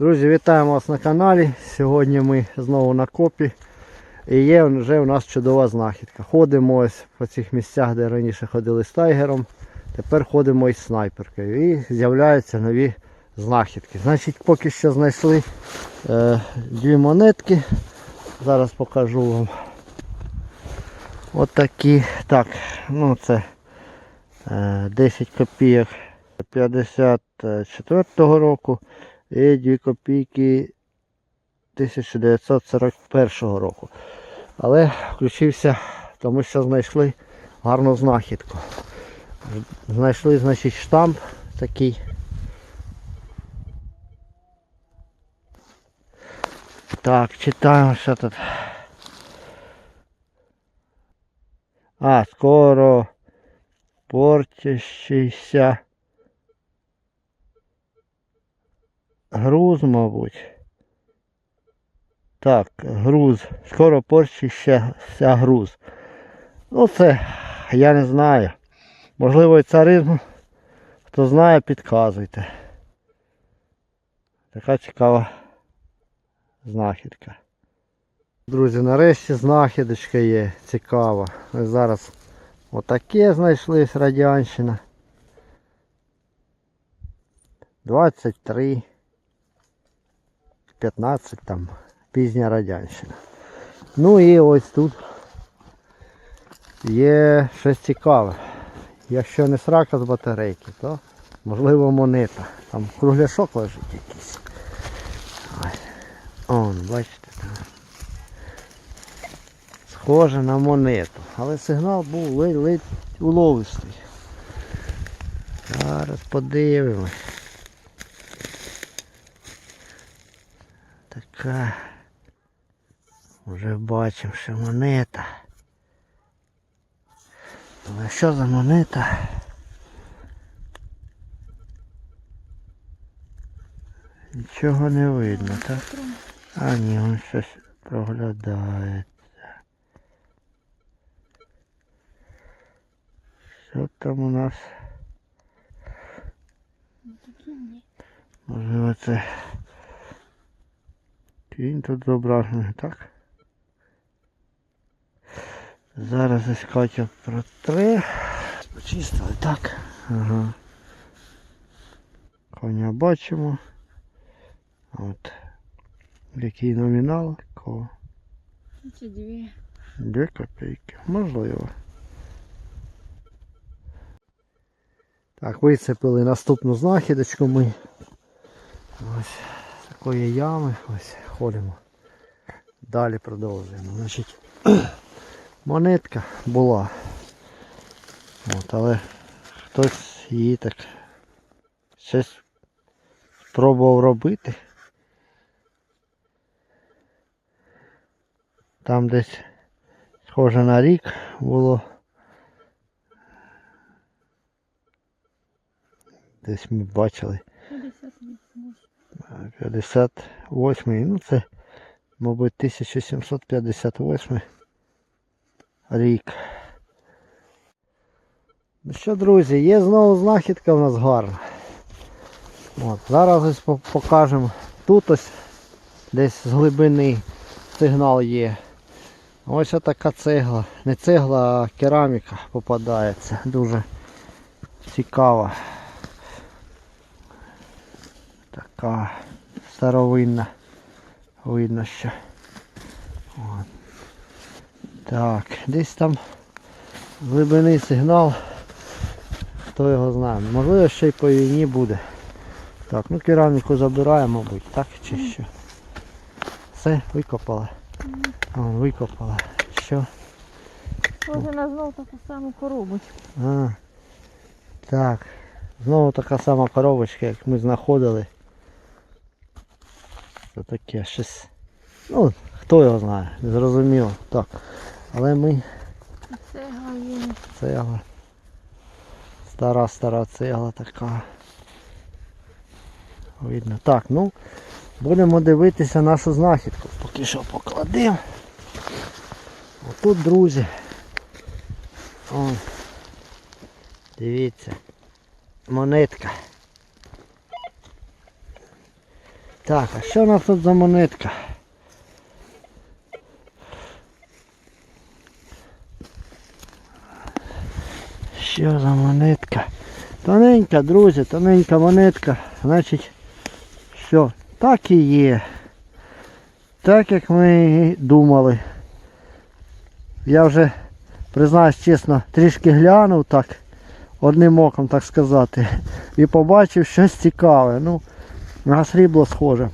Друзі, вітаємо вас на каналі. Сьогодні ми знову на копі. І є вже у нас чудова знахідка. Ходимо ось по цих місцях, де раніше ходили з тайгером. Тепер ходимо із снайперкою. І з'являються нові знахідки. Значить, поки що знайшли е, дві монетки. Зараз покажу вам. От такі. Так, ну це е, 10 копійок 54 року і 2 копійки 1941 року. Але включився, тому що знайшли гарну знахідку. Знайшли, значить, штамп такий. Так, читаємо, що тут. А, скоро портящийся груз, мабуть. Так, груз. Скоро порчища груз. Ну це я не знаю. Можливо і царизм. Хто знає, підказуйте. Така цікава знахідка. Друзі, нарешті знахідочка є цікава. Ми зараз отаке знайшли Радянщина. 23, 15 там, пізня Радянщина. Ну і ось тут є щось цікаве. Якщо не срака з батарейки, то можливо монета. Там кругляшок лежить якийсь. Он, бачите, там. Схоже на монету. Але сигнал був ледь-ледь уловистий. Зараз подивимось. Така. Вже бачимо, що монета. Але що за монета? Нічого не видно, так? А ні, він щось проглядається. Що там у нас? Можливо це кінь тут зображений, так? Зараз ось Катя протре. Почистили, так. Ага. Коня бачимо. От. Який номінал? Кого? Дві. Дві копійки. Можливо. Так, вицепили наступну знахідочку ми. Ось такої ями. Ось ходимо. Далі продовжуємо. Значить, монетка була. От, але хтось її так щось спробував робити. Там десь схоже на рік було. Десь ми бачили 58. 58, ну це, мабуть, 1758 рік. Ну що, друзі, є знову знахідка в нас гарна. От, зараз ось покажемо. Тут ось десь з глибини сигнал є. Ось така цегла. Не цегла, а кераміка попадається. Дуже цікава. Така старовинна. Видно, що. От. Так, десь там глибини сигнал. Хто його знає. Можливо, ще й по війні буде. Так, ну кераміку забираємо, мабуть, так чи що. Все, викопала. Вон, викопала. Що? Схоже на знов таку саму коробочку. А, так. Знову така сама коробочка, як ми знаходили. Це таке щось. Ну, хто його знає, не зрозуміло. Так. Але ми Цегла є. цегла. Стара стара цегла така. Видно. Так, ну будемо дивитися нашу знахідку. Поки що покладемо. Отут, друзі. О, дивіться. Монетка. Так, а що у нас тут за монетка? Що за монетка? Тоненька, друзі, тоненька монетка. Значить, все, так і є. Так як ми і думали. Я вже, признаюсь чесно, трішки глянув так, одним оком, так сказати, і побачив щось цікаве. Ну, на срібло схоже.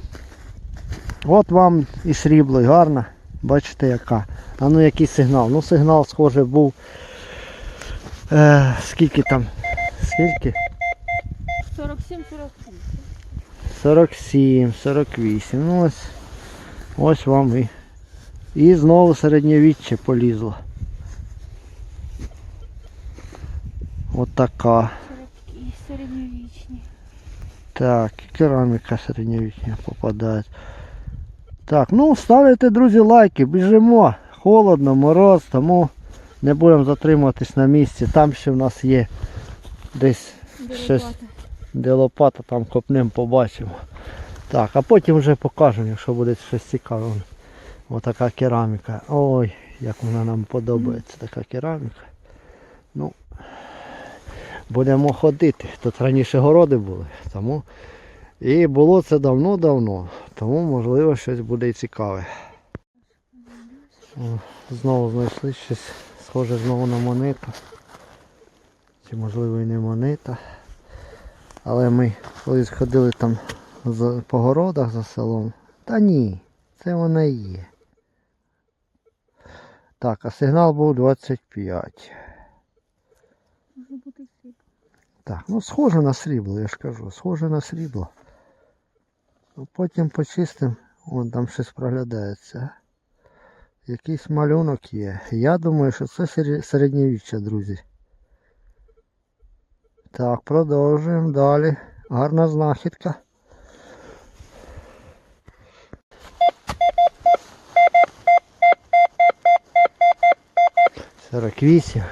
От вам і срібло, і гарно. Бачите яка. А ну який сигнал? Ну сигнал схоже був. Е, скільки там? Скільки? 47-48. 47, 48. Ну ось. Ось вам і. І знову середньовіччя полізло. От така. Такі середньовічні. Так, кераміка середньовічня попадає. Так, ну ставляйте, друзі, лайки, біжимо. Холодно, мороз, тому не будемо затримуватись на місці. Там ще в нас є десь щось, Деревата. де лопата, там копнем побачимо. Так, а потім вже покажемо, якщо буде щось цікаве. Отака кераміка. Ой, як вона нам подобається, така кераміка. Ну, будемо ходити. Тут раніше городи були, тому і було це давно-давно, тому можливо щось буде і цікаве. Знову знайшли щось схоже знову на монету. Чи можливо і не монета. Але ми колись ходили там по городах за селом. Та ні, це вона і є. Так, а сигнал був 25. Так, ну схоже на срібло, я ж кажу, схоже на срібло. Ну, Потім почистим, вон там щось проглядається. Якийсь малюнок є. Я думаю, що це сер- середньовіччя, друзі. Так, продовжуємо далі. Гарна знахідка. Сорок вісім.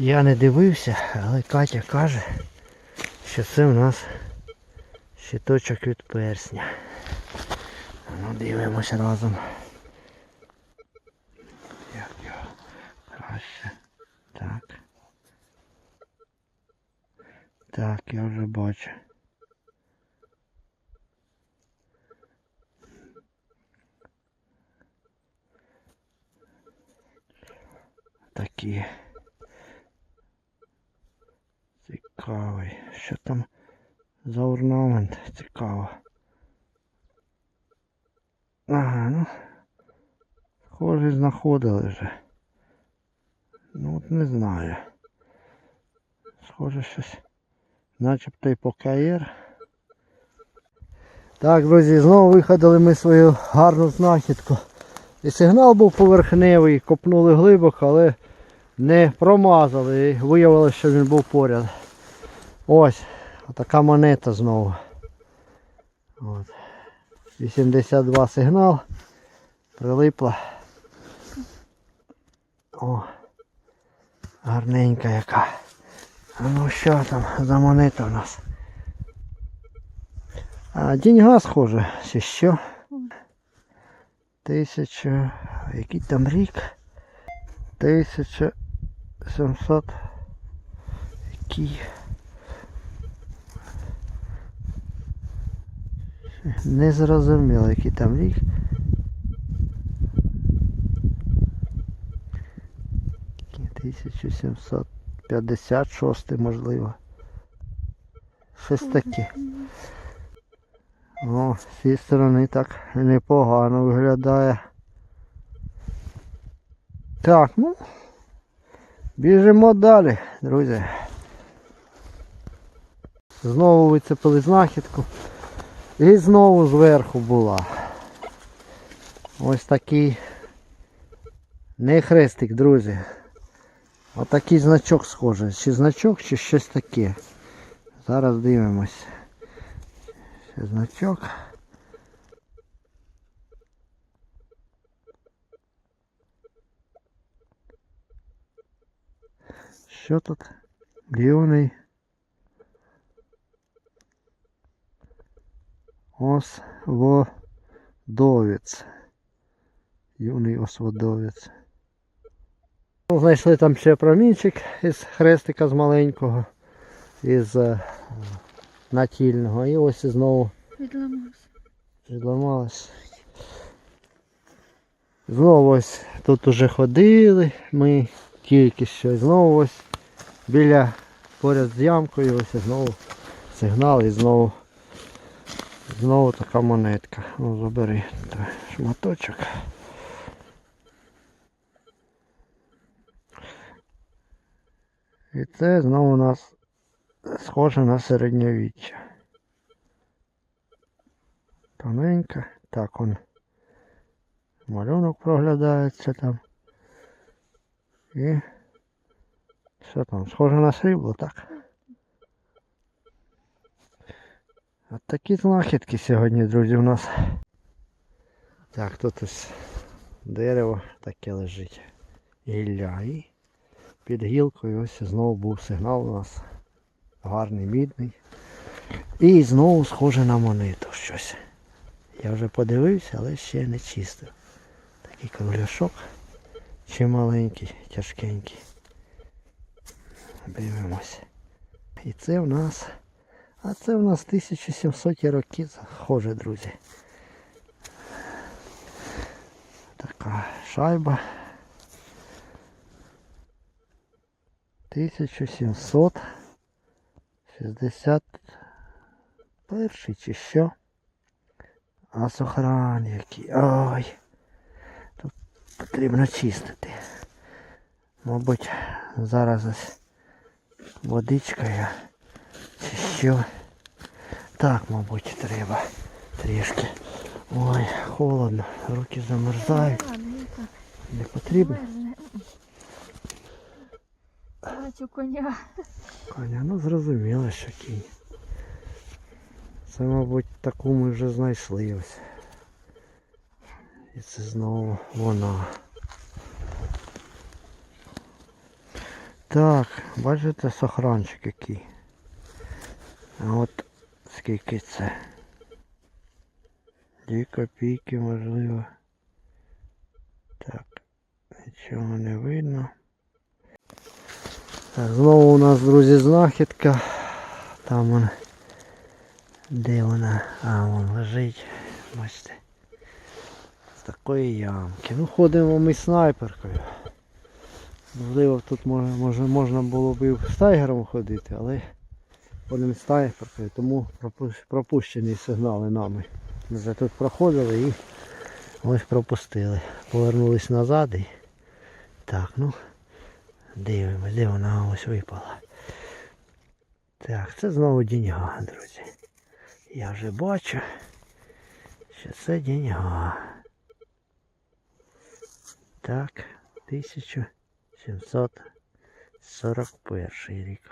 Я не дивився, але Катя каже, що це в нас щиточок від персня. Ну, дивимося разом. Як його краще. Так. Так, я вже бачу. Такі. Що там за орнамент? Цікаво. Ага, ну. Схоже, знаходили вже. Ну от не знаю. Схоже щось. Начебто і ПКР. Так, друзі, знову виходили ми свою гарну знахідку. І сигнал був поверхневий, копнули глибоко, але не промазали. І виявилося, що він був поряд. Ось, така монета знову. От. 82 сигнал. Прилипла. О, гарненька яка. А ну що там за монета у нас? А, деньга схоже, чи що? Тисяча. Який там рік? 1700. Який? Не зрозуміло, який там рік. П'ятдесят шостий, можливо. Щось таке. О, з цієї сторони так непогано виглядає. Так, ну. Біжимо далі, друзі. Знову вицепили знахідку. І знову зверху була. Ось такий не хрестик, друзі. Отакий значок схожий. Чи значок, чи щось таке. Зараз дивимось. Ще значок. Що тут? Гівний. Осводовець. Юний осводовець. Ну, Знайшли там ще промінчик із хрестика з маленького, із е, натільного. І ось і знову Відламався. Відламалось. Знову ось тут уже ходили, ми тільки що. Знову ось біля поряд з ямкою, ось і знову сигнал і знову знову така монетка. Ну забери той шматочок. І це знову у нас схоже на середньовіччя. Тоненька. Так он малюнок проглядається там. І що там? Схоже на срібло, так? От такі знахідки сьогодні, друзі, у нас. Так, тут ось дерево таке лежить. Гілля. І під гілкою ось знову був сигнал у нас. Гарний, мідний. І знову схоже на монету щось. Я вже подивився, але ще не чистив. Такий кругляшок. Чи маленький, тяжкенький. Дивимось. І це в нас. А це в нас 1700 роки. Схоже, друзі. Така шайба. 1761 чи що? А сохран який. Ой. Тут потрібно чистити. Мабуть, зараз ось водичкою що. Так, мабуть, треба трішки. Ой, холодно, руки замерзають. Так. Не потрібно. Бачу коня. Коня, ну зрозуміло, що кінь. Це, мабуть, таку ми вже знайшли ось. І це знову вона. Так, бачите сохранчик який. А от скільки це? Дві копійки можливо. Так, нічого не видно. Знову у нас, друзі, знахідка. Там вона. Де вона? А, вон лежить. Бачите. З такої ямки. Ну ходимо ми снайперкою. Можливо, тут може, можна було б і з тайгером ходити, але з снайперкою, тому пропущені сигнали нами. Ми вже тут проходили і ось пропустили. Повернулись назад і так, ну. Дивимось, де вона ось випала. Так, це знову деньга, друзі. Я вже бачу, що це деньга. Так, 1741 рік.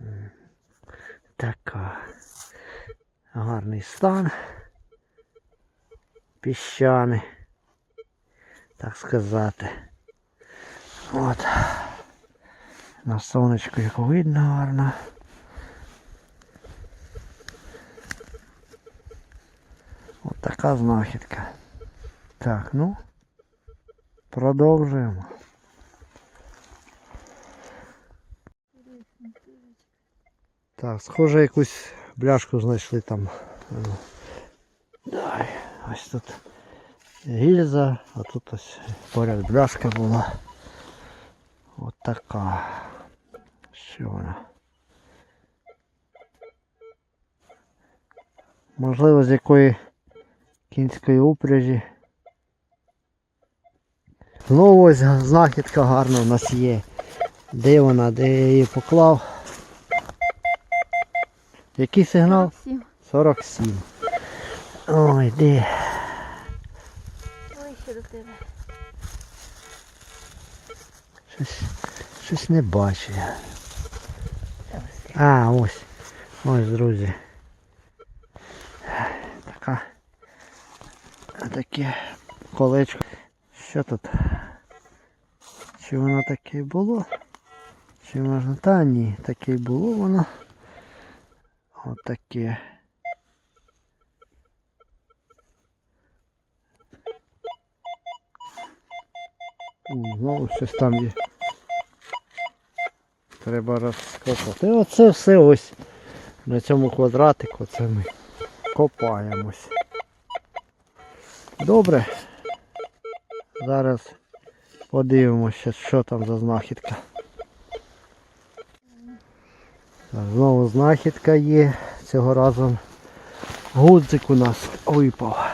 М, Така. Гарний стан. Піщаний. Так сказати. От. На сонечку як видно гарно. От така знахідка. Так, ну. Продовжуємо. Так, схоже якусь бляшку знайшли там. Ну, Давай, ось тут гільза, а тут ось поряд бляшка була. От така. Що вона? Можливо, з якої кінської упряжі. Знову ось знахідка гарна у нас є. Де вона, де я її поклав? Який сигнал? Всім. 47. Ой, де? Ой, ще до тебе. Щось, щось не бачу я. А, ось. Ось, друзі. Така. Таке колечко. Що тут? Чи воно таке було? Чи можна? Та ні, таке було воно. Отаке. Знову щось там є. Треба розкопати. Оце все ось на цьому квадратику це ми копаємось. Добре. Зараз подивимося, що там за знахідка. Так, знову знахідка є. Цього разу гудзик у нас випав.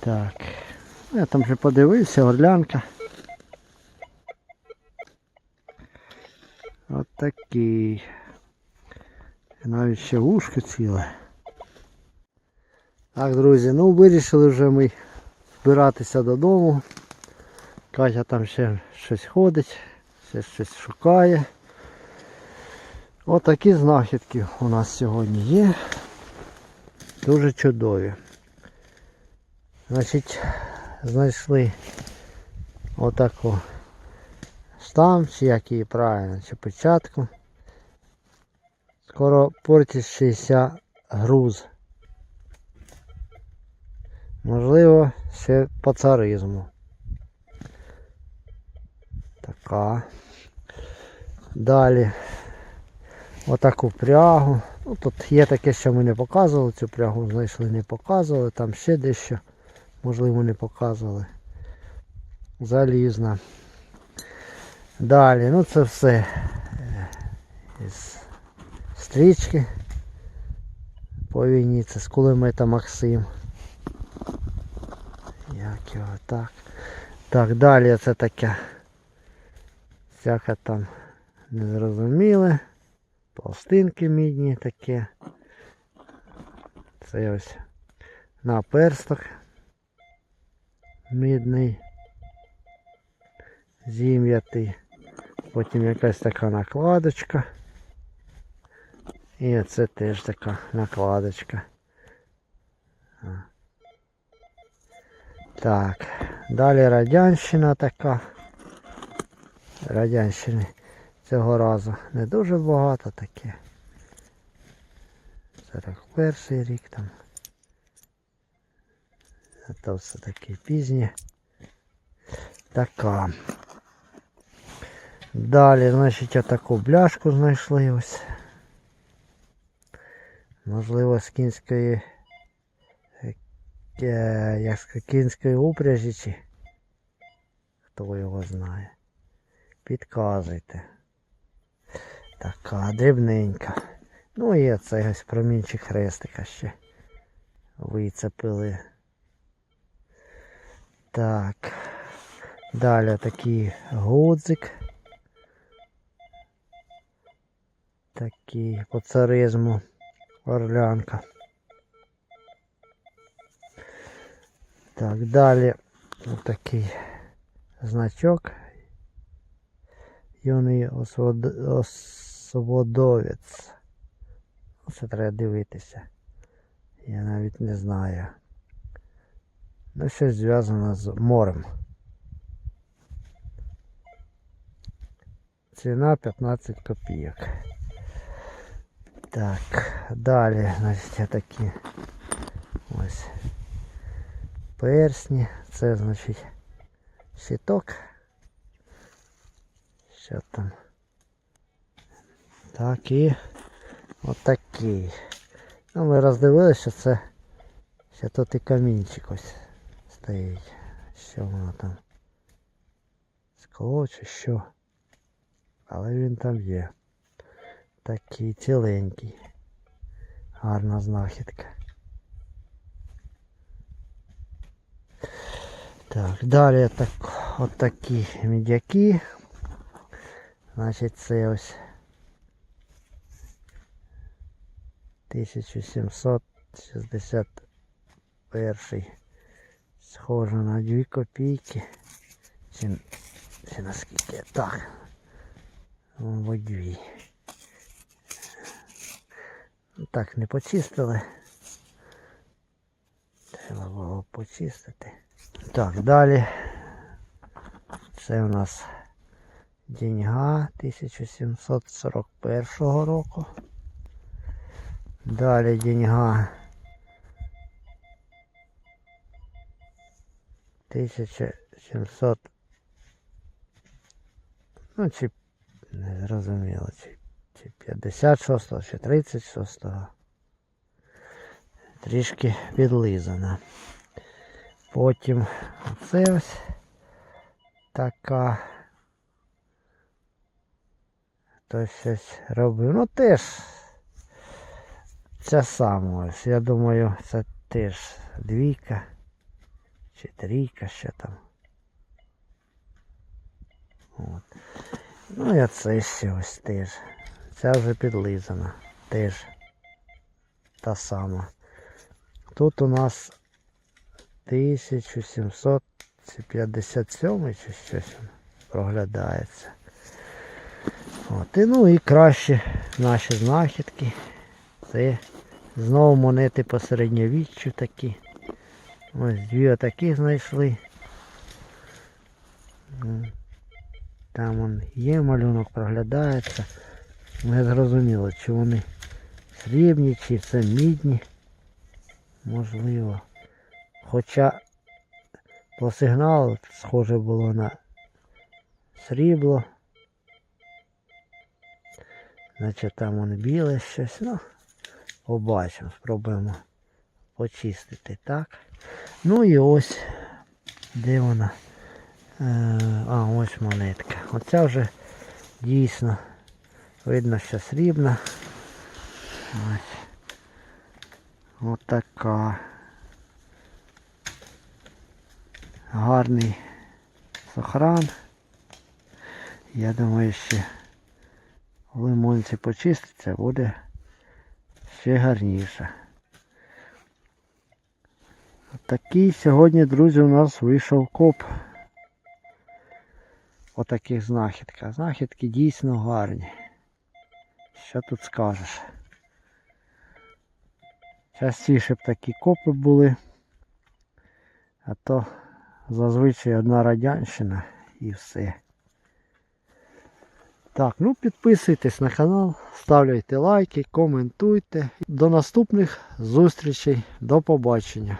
Так. Я там вже подивився, орлянка. От такий. Навіть ще вушко ціле. Так, друзі, ну вирішили вже ми збиратися додому. Катя там ще щось ходить, ще щось шукає. Отакі знахідки у нас сьогодні є. Дуже чудові. Значить, знайшли отаку штамп, чи як її правильно, чи печатку. Скоро портить груз. Можливо, ще по царизму. Така. Далі. Отаку прягу. Ну, тут є таке, що ми не показували, цю прягу знайшли, не показували. Там ще дещо, можливо, не показували. Залізна. Далі, ну це все е, із стрічки по війні. Це з кулемета Максим. Як його так. Так, далі це таке. Всяке там незрозуміле. Пластинки мідні таке. Це ось наперсток мідний. Зім'ятий. Потім якась така накладочка. І це теж така накладочка. Так, далі радянщина така. Радянщини цього разу не дуже багато таке. 41 рік там. То все таке пізнє. Така. Далі, значить, отаку бляшку знайшли ось. Можливо, з кінської е, як з кінської упряжі чи хто його знає. Підказуйте. Така дрібненька. Ну і оцей ось промінчик хрестика ще вицепили. Так. Далі такий гудзик. Такий по царизму орлянка. Так, далі отакий значок. Юний освод... освободовець. Це треба дивитися. Я навіть не знаю. Ну, щось зв'язано з морем. Ціна 15 копійок. Так, далі, значить, такі ось персні. Це значить щиток. Що там? Так і отакий. Ну, ми роздивилися, що це ще тут і камінчик ось стоїть. Що воно там? Скло чи що? Але він там є. Такий ціленький. Гарна знахідка. Так, далі так, от мідяки. Значить це ось 1761. Схоже на 2 копійки. Чи, чи наскільки? Так. Мабуть, дві. Так, не почистили. Треба було почистити. Так, далі. Це у нас деньга 1741 року. Далі деньга. 1700. Ну, чи не зрозуміло, чи, чи 56, чи 36. Трішки підлизана. Потім оце ось така. Хтось щось робив. Ну теж це саме ось. Я думаю, це теж двійка чи трійка ще там. От. Ну і це ще ось теж. Ця вже підлизана. Теж та сама. Тут у нас 1757 чи щось проглядається. От, і, ну і краще наші знахідки. Це знову монети по середньовіччю такі. Ось дві отакі знайшли. Там он є малюнок, проглядається. Не зрозуміло, чи вони срібні, чи це мідні. Можливо. Хоча по сигналу схоже було на срібло. Значить там воно біле щось. Ну, побачимо, спробуємо почистити так. Ну і ось де вона. Е, а, ось монетка. Оця вже дійсно видно, що срібна. Ось. Отака. Гарний сохран. Я думаю, ще в лимонці почиститься, буде ще гарніше. Такий сьогодні, друзі, у нас вийшов коп. Отаких знахідках. Знахідки дійсно гарні. Що тут скажеш? Частіше б такі копи були. А то зазвичай одна радянщина і все. Так, ну підписуйтесь на канал, ставляйте лайки, коментуйте. До наступних зустрічей. До побачення.